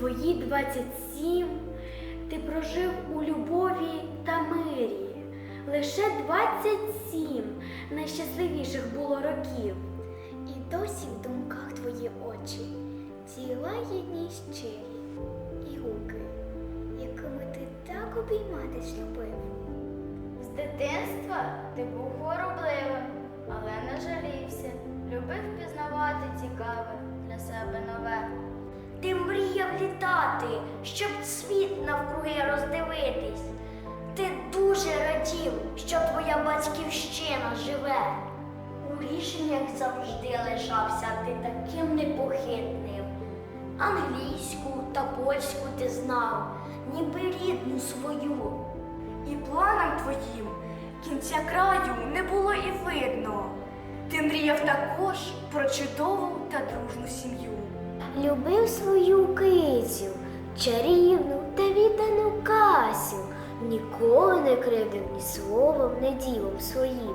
Свої 27 ти прожив у любові та мирі. Лише 27 найщасливіших було років. І досі в думках твої очі ці лагідні й щирі і гуки, якими ти так обійматись любив. З дитинства ти був хворобливим, але не жалівся. Любив пізнавати цікаве літати, щоб світ навкруги роздивитись. Ти дуже радів, що твоя батьківщина живе. У рішеннях завжди лишався ти таким непохитним. Англійську та польську ти знав, ніби рідну свою. І планам твоїм кінця краю не було і видно. Ти мріяв також про чудову та дружну сім'ю. Любив свою кицю, чарівну та віддану Касю, ніколи не кривдив ні словом, ні ділом своїм.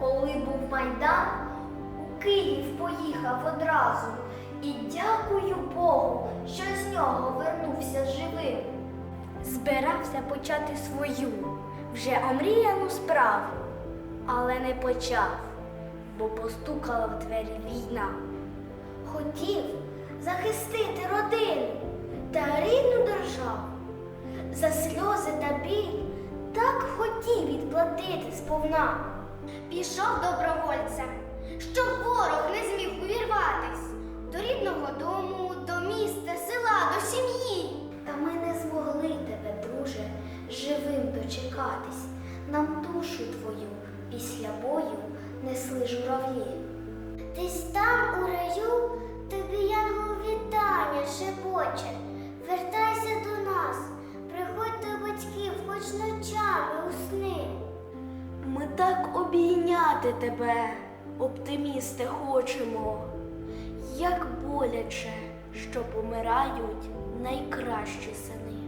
Коли був майдан, у Київ поїхав одразу, і дякую Богу, що з нього вернувся живим. Збирався почати свою, вже омріяну справу, але не почав, бо постукала в двері війна. Хотів захистити родину та рідну державу. За сльози та біль так хотів відплатити сповна. Пішов добровольцем, щоб ворог не зміг увірватись до рідного дому, до міста, села, до сім'ї. Та ми не змогли тебе, друже, живим дочекатись. Нам душу твою після бою несли журавлі. Десь там Ми так обійняти тебе, оптимісти, хочемо. Як боляче, що помирають найкращі сини.